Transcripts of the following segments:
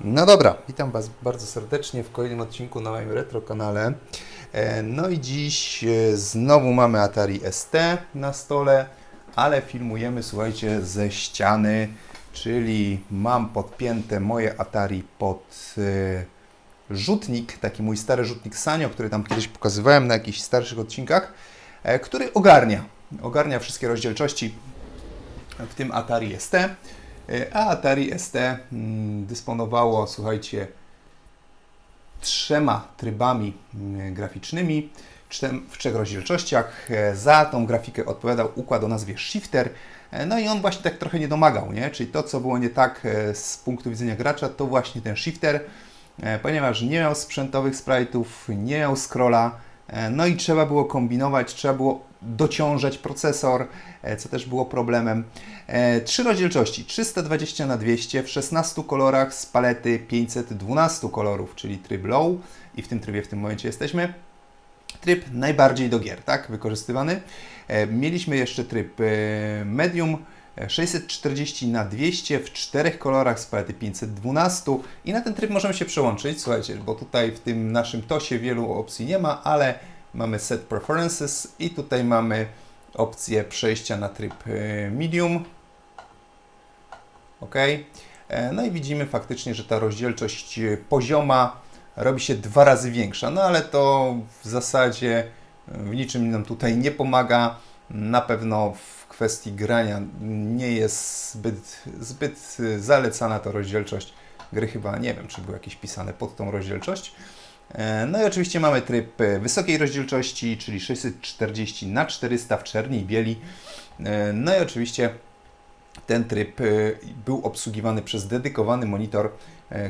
No dobra, witam Was bardzo serdecznie w kolejnym odcinku na moim retro kanale. E, No i dziś e, znowu mamy Atari ST na stole, ale filmujemy, słuchajcie, ze ściany, czyli mam podpięte moje Atari pod e, rzutnik, taki mój stary rzutnik Sanio, który tam kiedyś pokazywałem na jakichś starszych odcinkach, który ogarnia, ogarnia wszystkie rozdzielczości w tym Atari ST. E, A Atari ST mm, dysponowało, słuchajcie, trzema trybami mm, graficznymi w trzech rozdzielczościach. E, Za tą grafikę odpowiadał układ o nazwie Shifter. E, No i on właśnie tak trochę nie domagał, nie? Czyli to, co było nie tak z punktu widzenia gracza, to właśnie ten Shifter, ponieważ nie miał sprzętowych sprite'ów, nie miał scrolla, no i trzeba było kombinować, trzeba było dociążać procesor, e, co też było problemem. E, Trzy rozdzielczości 320 na 200 w 16 kolorach z palety 512 kolorów, czyli tryb low i w tym trybie w tym momencie jesteśmy. Tryb najbardziej do gier, tak, wykorzystywany. E, Mieliśmy jeszcze tryb medium e, 640 na 200 w czterech kolorach z palety 512 i na ten tryb możemy się przełączyć, słuchajcie, bo tutaj w tym naszym tosie wielu opcji nie ma, ale mamy set preferences i tutaj mamy opcję przejścia na tryb e, medium. OK. E, No i widzimy faktycznie, że ta rozdzielczość e, pozioma robi się dwa razy większa. No ale to w zasadzie e, w niczym nam tutaj nie pomaga. Na pewno w kwestii grania nie jest zbyt, zbyt zalecana ta rozdzielczość gry. Chyba nie wiem, czy były jakieś pisane pod tą rozdzielczość. E, No i oczywiście mamy tryb e, wysokiej rozdzielczości, czyli 640 na 400 w czerni i bieli. E, No i oczywiście ten tryb był obsługiwany przez dedykowany monitor,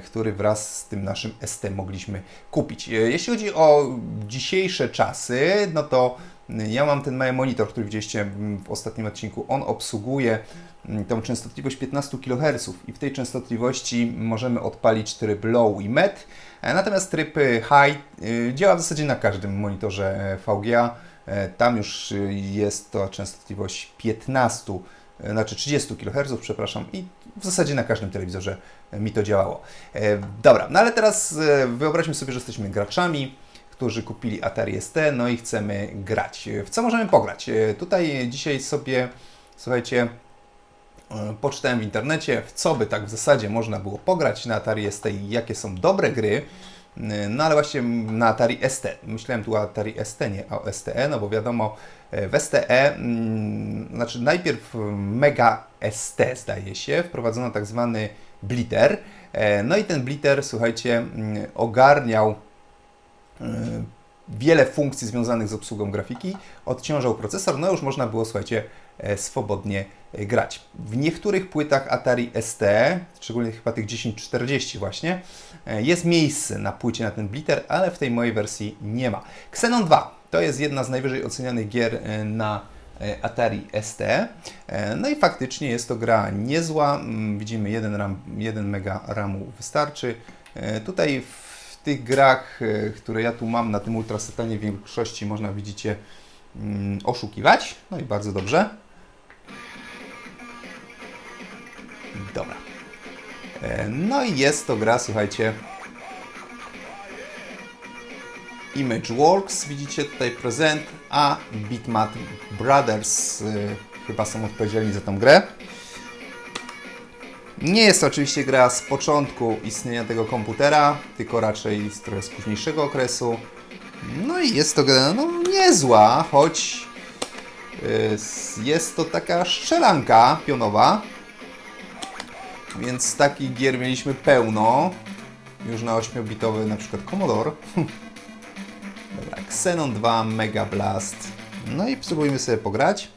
który wraz z tym naszym ST mogliśmy kupić. Jeśli chodzi o dzisiejsze czasy, no to ja mam ten mały monitor, który widzieliście w ostatnim odcinku. On obsługuje tą częstotliwość 15 kHz i w tej częstotliwości możemy odpalić tryb low i med. E, Natomiast tryb e, high e, działa w zasadzie na każdym monitorze VGA. Tam już jest to częstotliwość 15 e, znaczy 30 kHz, przepraszam, i w zasadzie na każdym telewizorze mi to działało. Dobra, no ale teraz wyobraźmy sobie, że jesteśmy graczami, którzy kupili Atari ST, no i chcemy grać. W co możemy pograć? Tutaj dzisiaj sobie, słuchajcie, poczytałem w internecie, w co by tak w zasadzie można było pograć na Atari ST i jakie są dobre gry. E, No ale właśnie na Atari ST. Myślałem tu o Atari ST, nie o STE, no bo wiadomo, e, w STE, mm, znaczy najpierw Mega ST zdaje się, wprowadzono tak zwany blitter. E, No i ten blitter, słuchajcie, mm, ogarniał e, wiele funkcji związanych z obsługą grafiki, odciążał procesor, no już można było, słuchajcie, e, swobodnie e, grać. W niektórych płytach Atari ST, szczególnie chyba tych 1040 właśnie, e, jest miejsce na płycie na ten blitter, ale w tej mojej wersji nie ma. Xenon 2 to jest jedna z najwyżej ocenianych gier e, na e, Atari ST. E, No i faktycznie jest to gra niezła. Mm, Widzimy 1, RAM, 1 mega RAMu wystarczy. E, Tutaj w tych grach, e, które ja tu mam na tym ultrasetanie w większości można widzicie mm, oszukiwać. No i bardzo dobrze. Dobra. E, No i jest to gra, słuchajcie. ImageWorks, widzicie tutaj prezent, a Bitmap Brothers y, chyba są odpowiedzialni za tą grę. Nie jest to oczywiście gra z początku istnienia tego komputera, tylko raczej z trochę z późniejszego okresu. No i jest to gra no, niezła, choć s- jest to taka strzelanka pionowa. Więc takich gier mieliśmy pełno. Już na 8-bitowy na przykład Commodore. Dobra, Xenon 2 Mega Blast. No i spróbujmy sobie pograć.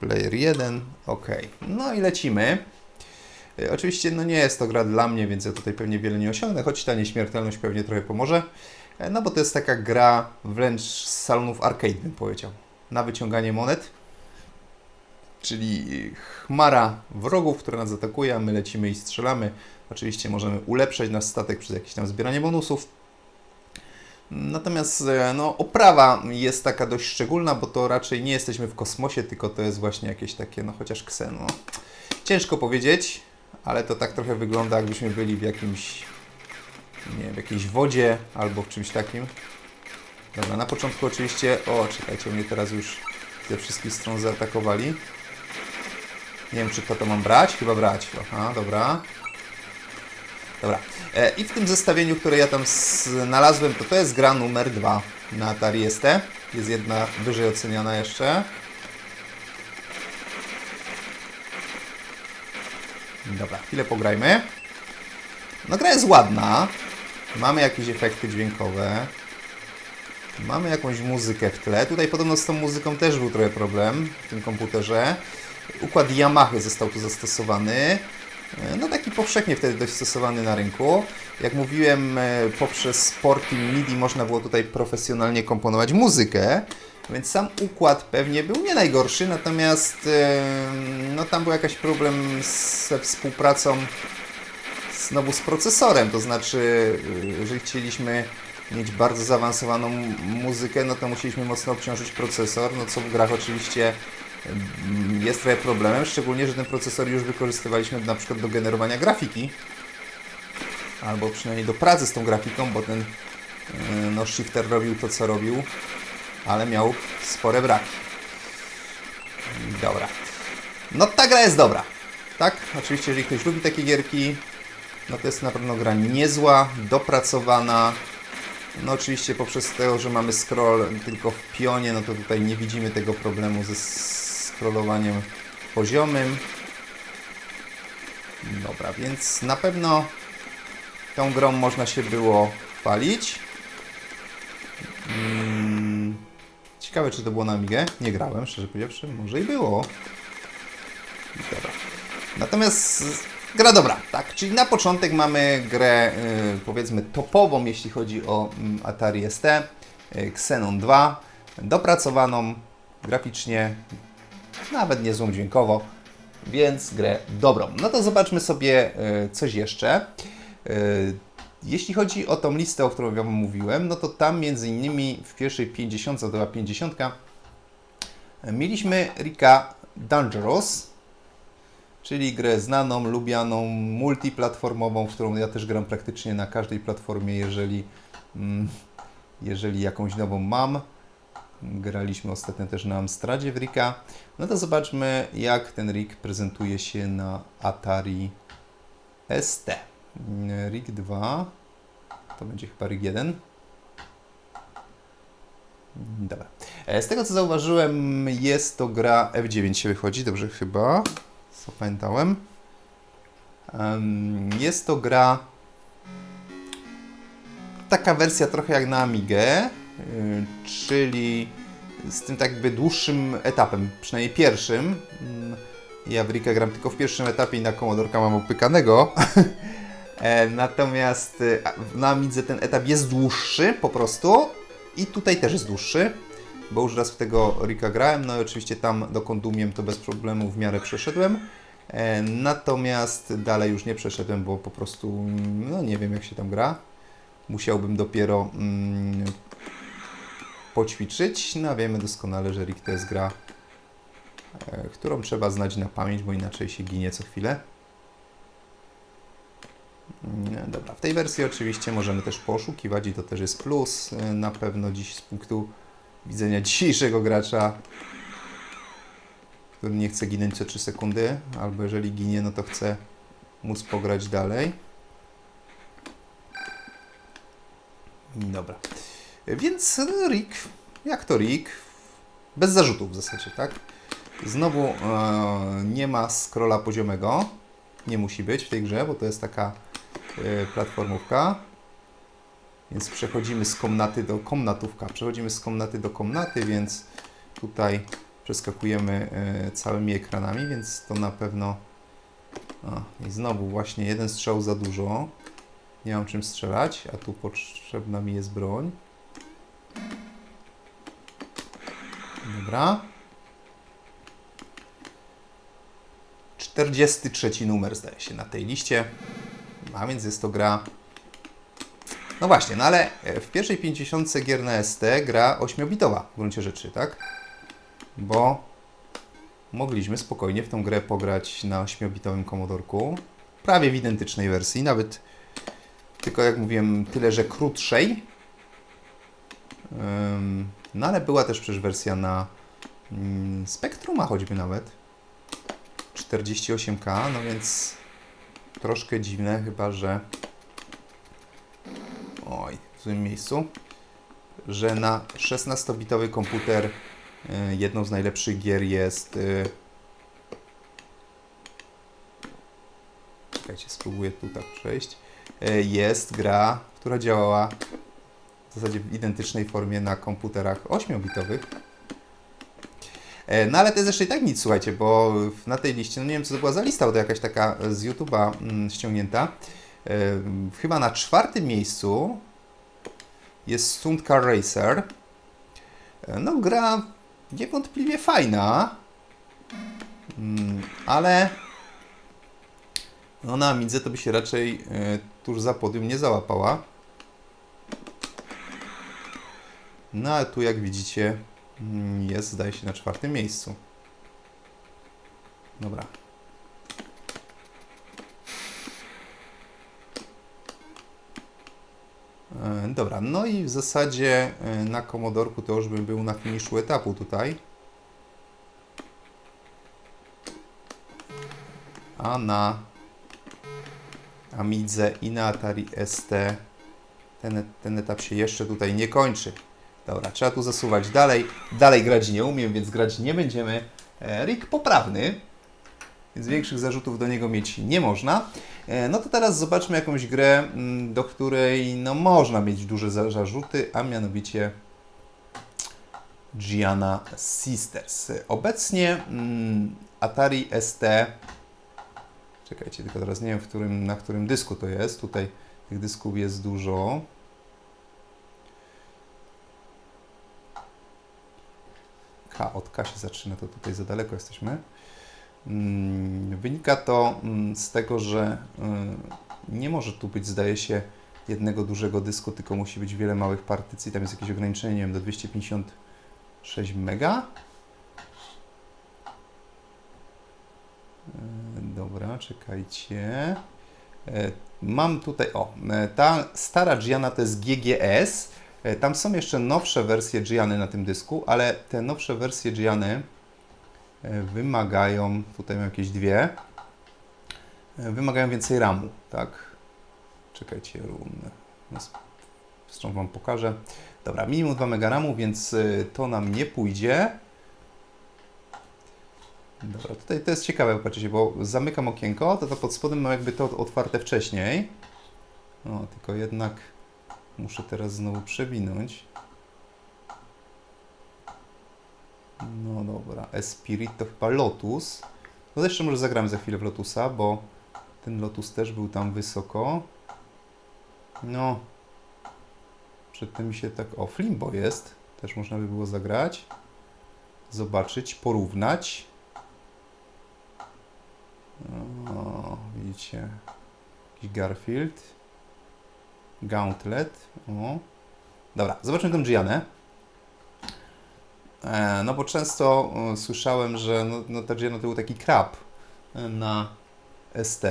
Player 1, ok. No i lecimy. E, Oczywiście no nie jest to gra dla mnie, więc ja tutaj pewnie wiele nie osiągnę, choć ta nieśmiertelność pewnie trochę pomoże. E, No bo to jest taka gra wręcz z salonów arcade bym powiedział. Na wyciąganie monet. Czyli chmara wrogów, która nas atakuje, a my lecimy i strzelamy. Oczywiście możemy ulepszać nasz statek przez jakieś tam zbieranie bonusów. Natomiast e, no, oprawa jest taka dość szczególna, bo to raczej nie jesteśmy w kosmosie, tylko to jest właśnie jakieś takie, no chociaż ksen. No. Ciężko powiedzieć, ale to tak trochę wygląda, jakbyśmy byli w jakimś, nie wiem, w jakiejś wodzie albo w czymś takim. Dobra, na początku oczywiście, o, czekajcie, mnie teraz już ze wszystkich stron zaatakowali. Nie wiem, czy to to mam brać? Chyba brać. Aha, dobra. Dobra. E, I w tym zestawieniu, które ja tam znalazłem, to to jest gra numer dwa na Atari ST. Jest jedna wyżej oceniana jeszcze. Dobra, chwilę pograjmy. No gra jest ładna. Mamy jakieś efekty dźwiękowe. Mamy jakąś muzykę w tle. Tutaj podobno z tą muzyką też był trochę problem w tym komputerze. Układ Yamaha został tu zastosowany. No taki powszechnie wtedy dość stosowany na rynku. Jak mówiłem, e, poprzez porty MIDI można było tutaj profesjonalnie komponować muzykę, więc sam układ pewnie był nie najgorszy, natomiast e, no, tam był jakiś problem ze współpracą znowu z procesorem, to znaczy, e, jeżeli chcieliśmy mieć bardzo zaawansowaną muzykę, no to musieliśmy mocno obciążyć procesor, no co w grach oczywiście jest trochę problemem, szczególnie, że ten procesor już wykorzystywaliśmy na przykład do generowania grafiki, albo przynajmniej do pracy z tą grafiką, bo ten yy, no, shifter robił to, co robił, ale miał spore braki. Dobra. No ta gra jest dobra. Tak? Oczywiście, jeżeli ktoś lubi takie gierki, no to jest na pewno gra niezła, dopracowana. No oczywiście poprzez to, że mamy scroll tylko w pionie, no to tutaj nie widzimy tego problemu ze scrollowaniem poziomym. Dobra, więc na pewno tą grą można się było chwalić. Mm, ciekawe, czy to było na Amigę. Nie grałem, szczerze powiedziawszy. Może i było. Dobra. Natomiast gra dobra, tak? Czyli na początek mamy grę, y, powiedzmy, topową, jeśli chodzi o mm, Atari ST. y, Xenon 2. Dopracowaną graficznie, nawet niezłą dźwiękowo, więc grę dobrą. No to zobaczmy sobie y, coś jeszcze. Y, Jeśli chodzi o tą listę, o którą Wam mówiłem, no to tam między innymi w pierwszej 50, to była 50, mieliśmy Rika Dangerous, czyli grę znaną, lubianą, multiplatformową, w którą ja też gram praktycznie na każdej platformie, jeżeli, mm, jeżeli jakąś nową mam. Graliśmy ostatnio też na Amstradzie w Rika. No to zobaczmy, jak ten Rik prezentuje się na Atari ST. RIG 2 to będzie chyba RIG 1. Dobra. E, Z tego co zauważyłem, jest to gra F9 się wychodzi, dobrze chyba zapamiętałem. Em, Jest to gra taka wersja trochę jak na Amigę, czyli z tym tak jakby dłuższym etapem, przynajmniej pierwszym. Mm, Ja w Rika gram tylko w pierwszym etapie i na Commodorka mam opykanego. E, Natomiast a- na Amidze ten etap jest dłuższy po prostu i tutaj też jest dłuższy, bo już raz w tego Rika grałem, no i oczywiście tam dokąd umiem to bez problemu w miarę przeszedłem. E, Natomiast dalej już nie przeszedłem, bo po prostu no nie wiem jak się tam gra. Musiałbym dopiero mm, poćwiczyć. No wiemy doskonale, że Rik to jest gra, e, którą trzeba znać na pamięć, bo inaczej się ginie co chwilę. Nie, Dobra, w tej wersji oczywiście możemy też poszukiwać i to też jest plus e, na pewno dziś z punktu widzenia dzisiejszego gracza, który nie chce ginąć co 3 sekundy, albo jeżeli ginie, no to chce móc pograć dalej. Dobra. Więc Rick, jak to Rick? Bez zarzutów w zasadzie, tak? Znowu e, nie ma scrolla poziomego. Nie musi być w tej grze, bo to jest taka e, platformówka. Więc przechodzimy z komnaty do komnatówka. Przechodzimy z komnaty do komnaty, więc tutaj przeskakujemy e, całymi ekranami, więc to na pewno. A, I znowu właśnie jeden strzał za dużo. Nie mam czym strzelać, a tu potrzebna mi jest broń. Dobra. 43 numer zdaje się na tej liście. A więc jest to gra. No właśnie, no ale e, w pierwszej 50 gier na ST gra 8-bitowa w gruncie rzeczy, tak? Bo mogliśmy spokojnie w tą grę pograć na 8-bitowym komodorku. prawie w identycznej wersji, nawet tylko jak mówiłem, tyle, że krótszej. No ale była też przecież wersja na mm, Spectruma choćby nawet. 48K, no więc troszkę dziwne, chyba że. Oj, w złym miejscu. Że na 16-bitowy komputer y, jedną z najlepszych gier jest. y, Czekajcie, spróbuję tu tak przejść. Y, Jest gra, która działała zasadzie w identycznej formie na komputerach 8-bitowych. E, No ale to jest jeszcze i tak nic, słuchajcie, bo na tej liście, no nie wiem co to była za lista, bo to jakaś taka z YouTube'a mm, ściągnięta. E, Chyba na czwartym miejscu jest Stunt Car Racer. E, No gra niewątpliwie fajna, Mm, ale no na Amidze to by się raczej tuż za podium nie załapała. No ale tu jak widzicie mm, jest zdaje się na czwartym miejscu. Dobra. E, Dobra, no i w zasadzie e, na Komodorku to już bym był na finiszu etapu tutaj. A na Amidze i na Atari ST ten, ten etap się jeszcze tutaj nie kończy. Dobra, trzeba tu zasuwać dalej. Dalej grać nie umiem, więc grać nie będziemy. E, Rick poprawny, więc większych zarzutów do niego mieć nie można. E, No to teraz zobaczmy jakąś grę, mm, do której no, można mieć duże za- zarzuty, a mianowicie Gianna Sisters. Obecnie mm, Atari ST Czekajcie, tylko teraz nie wiem, którym, na którym dysku to jest. Tutaj tych dysków jest dużo. Od K się zaczyna, to tutaj za daleko jesteśmy. Mm, Wynika to mm, z tego, że y, nie może tu być, zdaje się, jednego dużego dysku, tylko musi być wiele małych partycji. Tam jest jakieś ograniczenie, nie wiem, do 256 mega. E, Dobra, czekajcie. E, Mam tutaj, o, ta stara Gianna to jest GGS. E, Tam są jeszcze nowsze wersje Giany na tym dysku, ale te nowsze wersje Giany e, wymagają, tutaj mam jakieś dwie, e, wymagają więcej RAMu, tak? Czekajcie, Zresztą Wam pokażę. Dobra, minimum 2 MB RAMu, więc to nam nie pójdzie. Dobra, tutaj to jest ciekawe, patrzcie, bo zamykam okienko, to, to pod spodem mam jakby to otwarte wcześniej. No, tylko jednak muszę teraz znowu przewinąć. No dobra, Espirit to chyba Lotus. No jeszcze może zagramy za chwilę w Lotusa, bo ten Lotus też był tam wysoko. No, przedtem mi się tak... O, Flimbo jest. Też można by było zagrać. Zobaczyć, porównać. O, widzicie. Jakiś Garfield. Gauntlet. O. Dobra, zobaczmy tę Gianę. E, no bo często e, słyszałem, że no, no, ta Gianna to był taki krab e, na ST.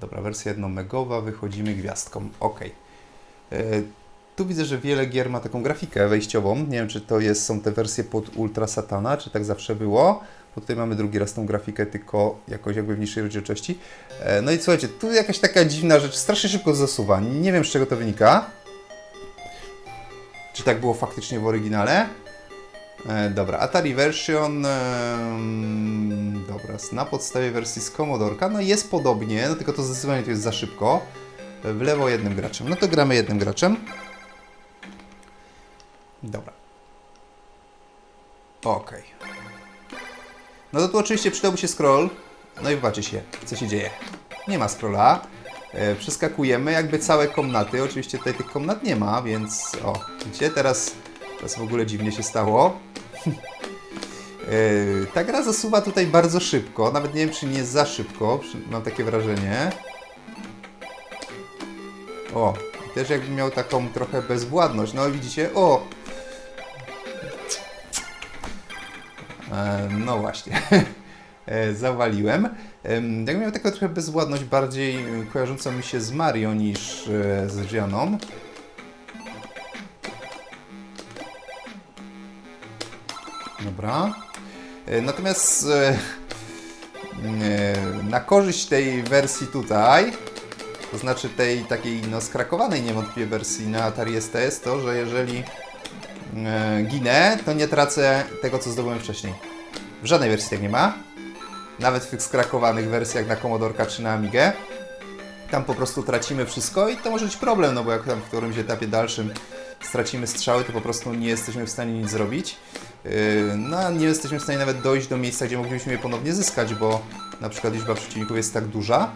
Dobra, wersja jednomegowa, wychodzimy gwiazdką. Ok. E, tu widzę, że wiele gier ma taką grafikę wejściową. Nie wiem, czy to jest, są te wersje pod Ultra Satana, czy tak zawsze było. Bo tutaj mamy drugi raz tą grafikę, tylko jakoś jakby w niższej rozdzielczości. E, No i słuchajcie, tu jakaś taka dziwna rzecz, strasznie szybko zasuwa. Nie wiem z czego to wynika. Czy tak było faktycznie w oryginale? E, dobra, Atari version. em, dobra, na podstawie wersji z Commodorka. No jest podobnie, no tylko to zdecydowanie to jest za szybko. E, W lewo jednym graczem. No to gramy jednym graczem. Dobra. Okej. No to tu oczywiście przydałby się scroll. No i wybaczcie się, co się dzieje. Nie ma scrolla. E, przeskakujemy jakby całe komnaty. Oczywiście tutaj tych komnat nie ma, więc o, widzicie, teraz, teraz w ogóle dziwnie się stało. e, ta gra zasuwa tutaj bardzo szybko. Nawet nie wiem, czy nie za szybko. Mam takie wrażenie. O, też jakbym miał taką trochę bezwładność. No widzicie, o, No właśnie. E, Zawaliłem. Em, Jak miał taką trochę bezładność, bardziej kojarzącą mi się z Mario niż e, z Gianą. Dobra. E, Natomiast na korzyść tej wersji tutaj, to znaczy tej takiej no, skrakowanej niewątpliwie wersji na Atari ST jest to, że jeżeli ginę, to nie tracę tego, co zdobyłem wcześniej. W żadnej wersji tak nie ma. Nawet w tych skrakowanych wersjach na Commodore czy na Amigę. Tam po prostu tracimy wszystko i to może być problem, no bo jak tam w którymś etapie dalszym stracimy strzały, to po prostu nie jesteśmy w stanie nic zrobić. Yy, No, nie jesteśmy w stanie nawet dojść do miejsca, gdzie moglibyśmy je ponownie zyskać, bo na przykład liczba przeciwników jest tak duża.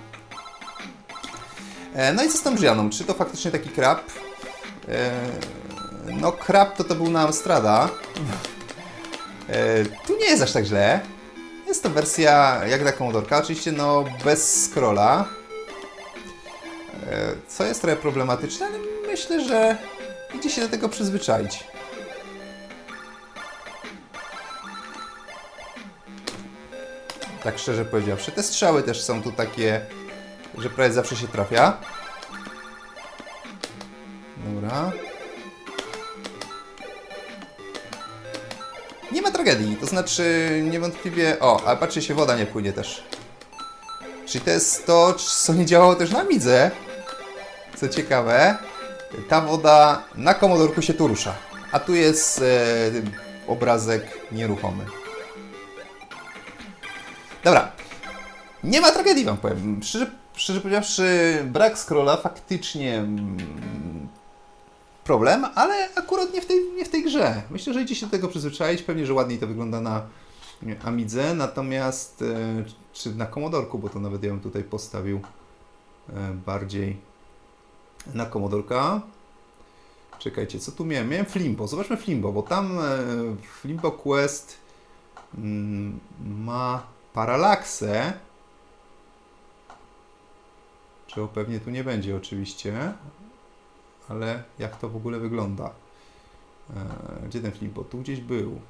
E, No i co z tą Gianą? Czy to faktycznie taki krab? No, krab to to był na Amstrada. E, Tu nie jest aż tak źle. Jest to wersja jak na Commodorka, oczywiście no bez scrolla. E, Co jest trochę problematyczne, ale myślę, że idzie się do tego przyzwyczaić. Tak szczerze powiedziawszy. Te strzały też są tu takie, że prawie zawsze się trafia. Tragedii, to znaczy niewątpliwie... O, ale patrzcie się, woda nie płynie też. Czyli to jest to, co nie działało też na Midze. Co ciekawe, ta woda na komodorku się tu rusza, a tu jest e, obrazek nieruchomy. Dobra, nie ma tragedii wam powiem. Szczerze, szczerze powiedziawszy, brak scrolla faktycznie mm, problem, ale akurat nie w, tej, nie w tej grze. Myślę, że idzie się do tego przyzwyczaić. Pewnie, że ładniej to wygląda na Amidze, natomiast e, czy na Komodorku, bo to nawet ja bym tutaj postawił e, bardziej na Komodorka. Czekajcie, co tu miałem? Miałem Flimbo. Zobaczmy Flimbo, bo tam e, Flimbo Quest mm, ma paralaksę. Czego pewnie tu nie będzie oczywiście. Ale jak to w ogóle wygląda? E, Gdzie ten Flimbo? Tu gdzieś był.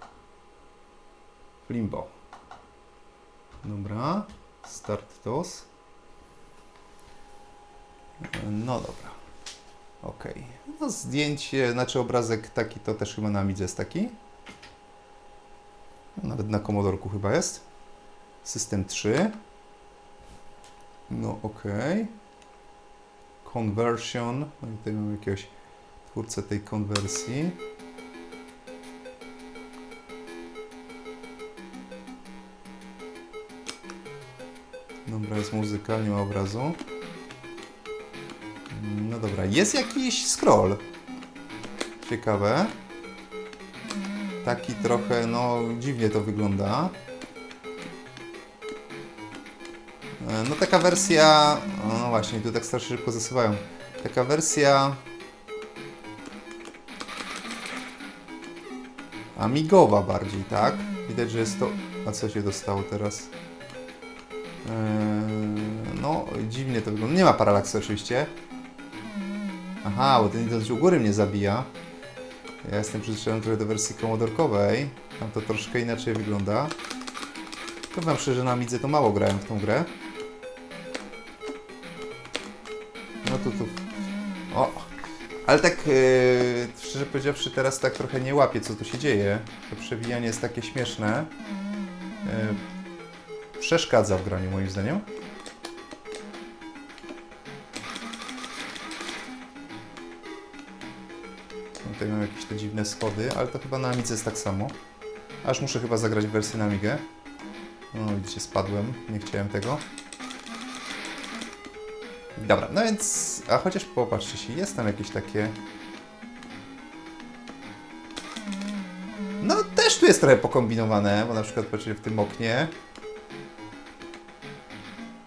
Flimbo. Dobra. Start TOS. E, No dobra. Ok. No zdjęcie, znaczy obrazek taki to też chyba na Amidze jest taki. Nawet na Commodorku chyba jest. System 3. No ok. Conversion. No i tutaj mamy jakiegoś twórcę tej konwersji. Dobra, jest muzyka, nie ma obrazu. No dobra, jest jakiś scroll. Ciekawe. Taki trochę, no dziwnie to wygląda. No taka wersja, no właśnie, tu tak strasznie szybko zasywają. Taka wersja amigowa bardziej, tak? Widać, że jest to... A co się dostało teraz? Eee, no, dziwnie to wygląda. Nie ma paralaksu oczywiście. Aha, bo ten Nintendo u góry mnie zabija. Ja jestem przyzwyczajony trochę do wersji komodorkowej. Tam to troszkę inaczej wygląda. Powiem szczerze, na Amidze to mało grałem w tą grę. O! Ale tak, yy, szczerze powiedziawszy, teraz tak trochę nie łapię, co tu się dzieje. To przewijanie jest takie śmieszne. Yy, przeszkadza w graniu, moim zdaniem. Tutaj mam jakieś te dziwne schody, ale to chyba na Amidze jest tak samo. Aż muszę chyba zagrać wersję na Amigę. No widzicie, spadłem, nie chciałem tego. Dobra, no więc, a chociaż popatrzcie się, jest tam jakieś takie... No też tu jest trochę pokombinowane, bo na przykład patrzcie w tym oknie.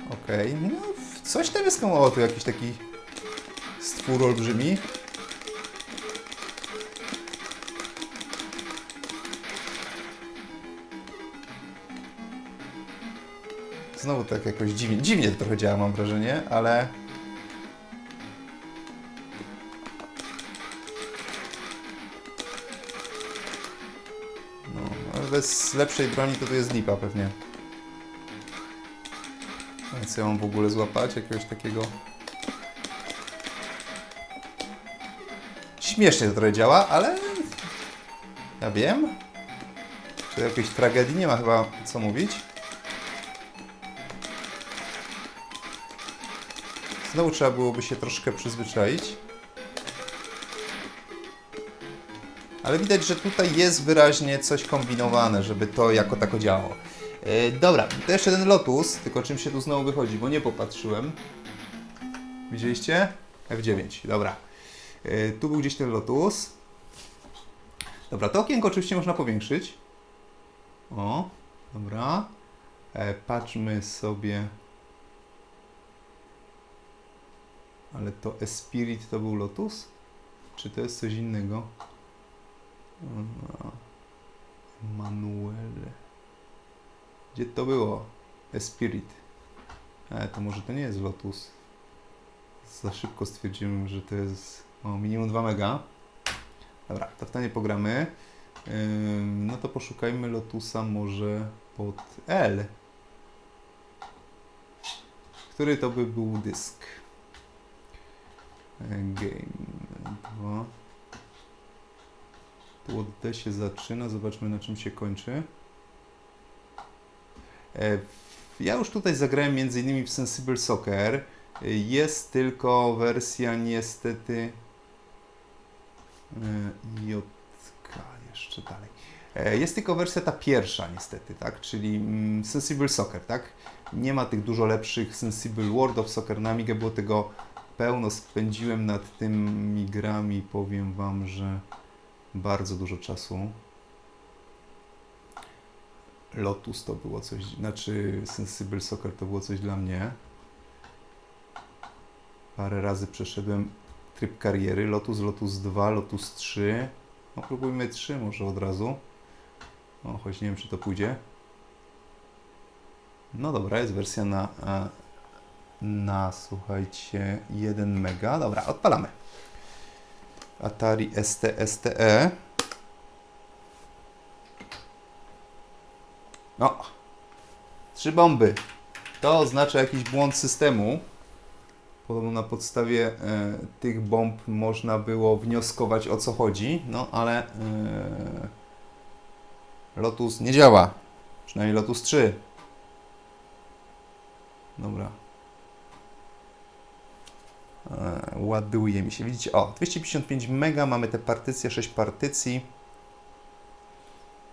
Okej, no coś tam jest koło, tu jakiś taki stwór olbrzymi. Znowu tak jakoś dziwnie, dziwnie to trochę działa, mam wrażenie, ale... bez lepszej broni to tu jest lipa pewnie. A Co ja mam w ogóle złapać? Jakiegoś takiego... Śmiesznie to trochę działa, ale... Ja wiem. Czy jakiejś tragedii nie ma chyba co mówić. Znowu trzeba byłoby się troszkę przyzwyczaić. Ale widać, że tutaj jest wyraźnie coś kombinowane, żeby to jako tako działało. E, dobra, to jeszcze ten Lotus, tylko czym się tu znowu wychodzi, bo nie popatrzyłem. Widzieliście? F9, dobra. E, tu był gdzieś ten Lotus. Dobra, to okienko oczywiście można powiększyć. O, dobra. E, patrzmy sobie. Ale to Espirit to był Lotus? Czy to jest coś innego? Manuel. Gdzie to było? Espirit. E, to może to nie jest Lotus. Za szybko stwierdziłem, że to jest o, minimum 2 mega. Dobra, to w to pogramy. Ym, no to poszukajmy Lotusa może pod L. Który to by był dysk? E, Game 2. Od D się zaczyna, zobaczmy na czym się kończy. E, Ja już tutaj zagrałem m.in. w Sensible Soccer. Jest tylko wersja niestety e, JK jeszcze dalej. E, Jest tylko wersja ta pierwsza niestety, tak? Czyli mm, Sensible Soccer, tak? Nie ma tych dużo lepszych Sensible World of Soccer na Amigę, było tego pełno. Spędziłem nad tymi grami, powiem Wam, że bardzo dużo czasu. Lotus to było coś, znaczy Sensible Soccer to było coś dla mnie. Parę razy przeszedłem tryb kariery. Lotus, Lotus 2, Lotus 3. No próbujmy 3 może od razu. O, choć nie wiem czy to pójdzie. No dobra, jest wersja na, e, na słuchajcie, 1 mega. Dobra, odpalamy. Atari ST, STE. No. Trzy bomby. To oznacza jakiś błąd systemu. Podobno na podstawie e, tych bomb można było wnioskować o co chodzi. No ale e, Lotus nie działa. Przynajmniej Lotus 3. Dobra. E, ładuje mi się. Widzicie, o, 255 mega, mamy te partycje, 6 partycji.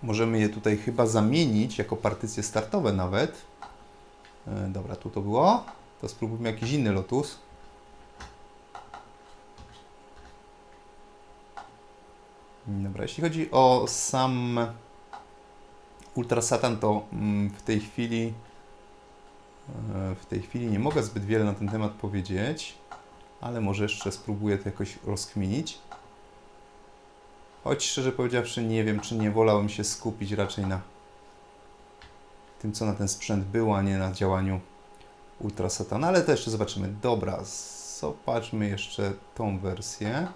Możemy je tutaj chyba zamienić jako partycje startowe nawet. E, dobra, tu to było. To spróbujmy jakiś inny Lotus. Dobra, jeśli chodzi o sam Ultra Satan, to mm, w tej chwili e, w tej chwili nie mogę zbyt wiele na ten temat powiedzieć ale może jeszcze spróbuję to jakoś rozkminić. Choć szczerze powiedziawszy, nie wiem, czy nie wolałbym się skupić raczej na tym, co na ten sprzęt było, a nie na działaniu Ultra Satana, ale to jeszcze zobaczymy. Dobra, zobaczmy jeszcze tą wersję.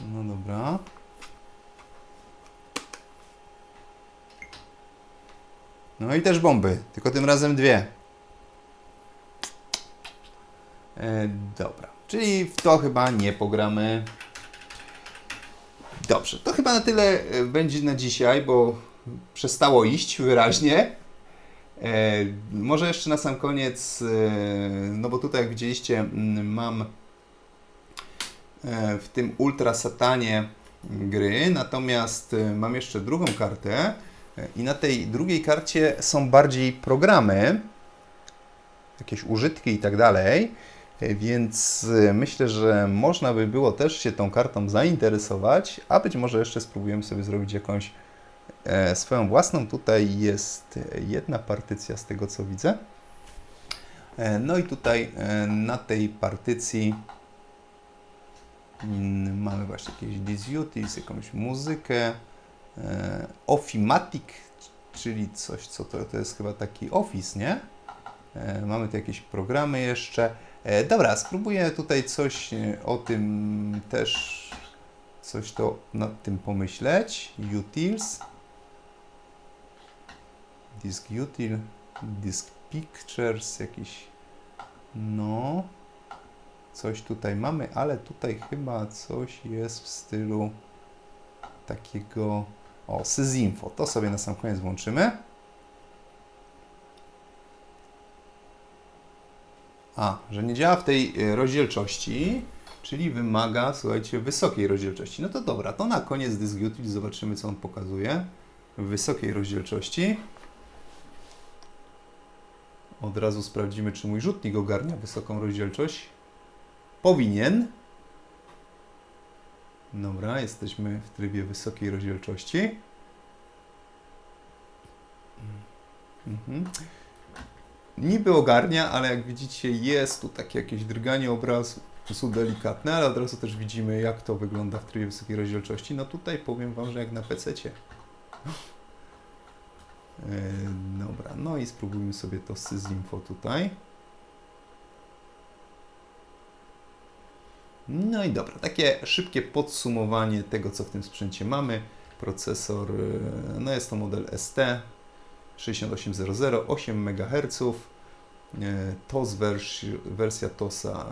No dobra. No i też bomby, tylko tym razem dwie. E, dobra, czyli w to chyba nie pogramy. Dobrze, to chyba na tyle e, będzie na dzisiaj, bo przestało iść wyraźnie. E, może jeszcze na sam koniec, e, no bo tutaj jak widzieliście, mam e, w tym Ultra Satanie gry, natomiast e, mam jeszcze drugą kartę i na tej drugiej karcie są bardziej programy, jakieś użytki i tak dalej. E, Więc e, myślę, że można by było też się tą kartą zainteresować, a być może jeszcze spróbujemy sobie zrobić jakąś e, swoją własną. Tutaj jest jedna partycja z tego co widzę. No i tutaj na tej partycji mm, mamy właśnie jakieś Disutiles, jakąś muzykę, Offimatic, czyli coś, co to, to jest chyba taki Office, nie? Mamy tu jakieś programy jeszcze. E, Dobra, spróbuję tutaj coś e, o tym też, coś to nad tym pomyśleć. Utils. Disk Util, Disk Pictures, jakiś. No. Coś tutaj mamy, ale tutaj chyba coś jest w stylu takiego. O, Syzinfo. To sobie na sam koniec włączymy. A, że nie działa w tej e, rozdzielczości, czyli wymaga, słuchajcie, wysokiej rozdzielczości. No to dobra, to na koniec dysk util zobaczymy, co on pokazuje w wysokiej rozdzielczości. Od razu sprawdzimy, czy mój rzutnik ogarnia wysoką rozdzielczość. Powinien. Dobra, jesteśmy w trybie wysokiej rozdzielczości. Mhm. Niby ogarnia, ale jak widzicie jest tu takie jakieś drganie obrazu są delikatne, ale od razu też widzimy jak to wygląda w trybie wysokiej rozdzielczości. No tutaj powiem Wam, że jak na PC-cie. Yy, dobra, no i spróbujmy sobie to syzinfo tutaj. No i dobra, takie szybkie podsumowanie tego, co w tym sprzęcie mamy. Procesor, yy, no jest to model ST 6800, 8 MHz. TOS wers- wersja TOSa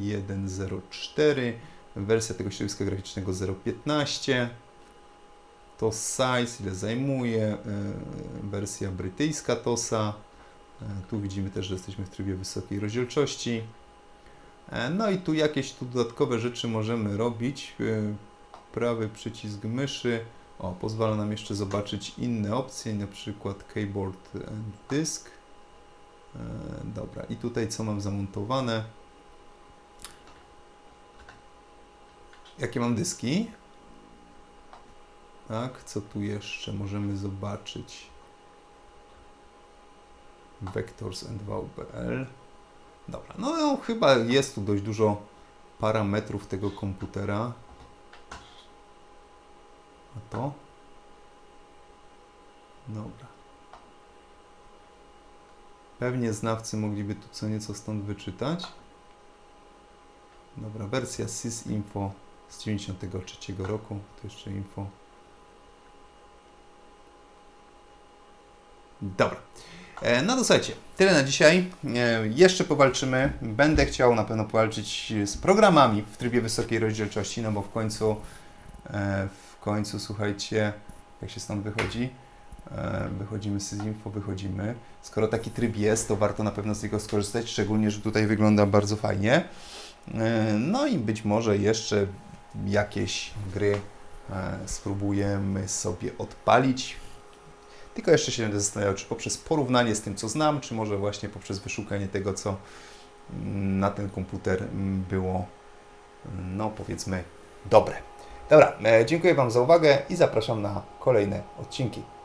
1.04, wersja tego środowiska graficznego 0.15. TOS size, ile zajmuje, e, wersja brytyjska TOSa. E, Tu widzimy też, że jesteśmy w trybie wysokiej rozdzielczości. E, No i tu jakieś tu dodatkowe rzeczy możemy robić. E, Prawy przycisk myszy o, pozwala nam jeszcze zobaczyć inne opcje, na przykład keyboard disk. E, Dobra, i tutaj co mam zamontowane? Jakie mam dyski? Tak, co tu jeszcze możemy zobaczyć? Vectors and VBL. Dobra, no, no chyba jest tu dość dużo parametrów tego komputera. A to? Dobra. Pewnie znawcy mogliby tu co nieco stąd wyczytać. Dobra, wersja sysinfo z 93 roku. To jeszcze info. Dobra. E, No to słuchajcie, tyle na dzisiaj. E, Jeszcze powalczymy. Będę chciał na pewno powalczyć z programami w trybie wysokiej rozdzielczości, no bo w końcu, e, w końcu słuchajcie, jak się stąd wychodzi, E, wychodzimy z info, wychodzimy. Skoro taki tryb jest, to warto na pewno z niego skorzystać, szczególnie, że tutaj wygląda bardzo fajnie. E, No i być może jeszcze jakieś gry e, spróbujemy sobie odpalić. Tylko jeszcze się będę zastanawiał, czy poprzez porównanie z tym, co znam, czy może właśnie poprzez wyszukanie tego, co mm, na ten komputer mm, było, no powiedzmy, dobre. Dobra, e, dziękuję Wam za uwagę i zapraszam na kolejne odcinki.